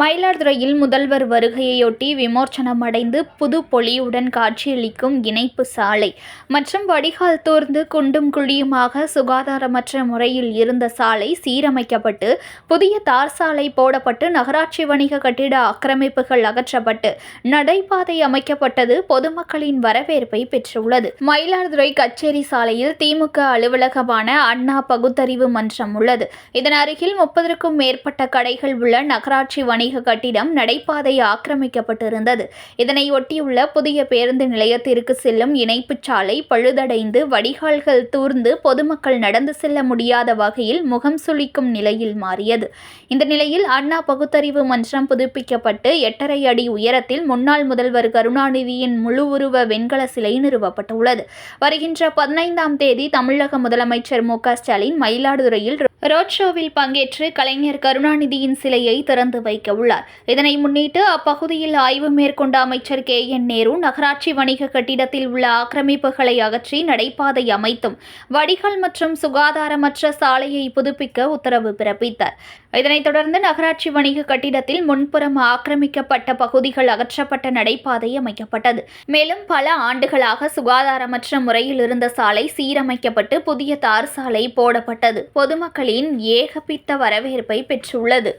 மயிலாடுதுறையில் முதல்வர் வருகையையொட்டி விமோச்சனம் அடைந்து புது பொலியுடன் காட்சியளிக்கும் இணைப்பு சாலை. மற்றும் வடிகால் தோர்ந்து குண்டும் குழியுமாக சுகாதாரமற்ற முறையில் இருந்த சாலை சீரமைக்கப்பட்டு புதிய தார் சாலை போடப்பட்டு நகராட்சி வணிக கட்டிட ஆக்கிரமிப்புகள் அகற்றப்பட்டு நடைபாதை அமைக்கப்பட்டது பொதுமக்களின் வரவேற்பை பெற்றுள்ளது. மயிலாடுதுறை கச்சேரி சாலையில் திமுக அலுவலகமான அண்ணா பகுத்தறிவு மன்றம் உள்ளது. இதன் அருகில் முப்பதற்கும் மேற்பட்ட கடைகள் உள்ள நகராட்சி வணிக கட்டிடம் நடைபாதை ஆக்கிரமிக்கப்பட்டிருந்தது. இதனை ஒட்டியுள்ள புதிய பேருந்து நிலையத்திற்கு செல்லும் இணைப்புச் சாலை பழுதடைந்து வடிகால்கள் தூர்ந்து பொதுமக்கள் நடந்து செல்ல முடியாத வகையில் முகம் சுளிக்கும் நிலையில் மாறியது. இந்த நிலையில் அண்ணா பகுத்தறிவு மன்றம் புதுப்பிக்கப்பட்டு எட்டரை அடி உயரத்தில் முன்னாள் முதல்வர் கருணாநிதியின் முழு உருவ வெண்கல சிலை நிறுவப்பட்டுள்ளது. வருகின்ற பதினைந்தாம் தேதி தமிழக முதலமைச்சர் மு க ஸ்டாலின் மயிலாடுதுறையில் ரோட் ஷோவில் பங்கேற்று கலைஞர் கருணாநிதியின் சிலையை திறந்து வைக்க உள்ளார். இதனை முன்னிட்டு அப்பகுதியில் ஆய்வு மேற்கொண்ட அமைச்சர் கே. என். நேரு நகராட்சி வணிக கட்டிடத்தில் உள்ள ஆக்கிரமிப்புகளை அகற்றி நடைபாதை அமைத்தும் வடிகால் மற்றும் சுகாதாரமற்ற சாலையை புதுப்பிக்க உத்தரவு பிறப்பித்தார். இதனைத் தொடர்ந்து நகராட்சி வணிக கட்டிடத்தில் முன்புறம் ஆக்கிரமிக்கப்பட்ட பகுதிகள் அகற்றப்பட்ட நடைபாதை அமைக்கப்பட்டது. மேலும் பல ஆண்டுகளாக சுகாதாரமற்ற முறையில் இருந்த சாலை சீரமைக்கப்பட்டு புதிய தார் சாலை போடப்பட்டது. பொதுமக்களின் ஏகபித்த வரவேற்பை பெற்றுள்ளது.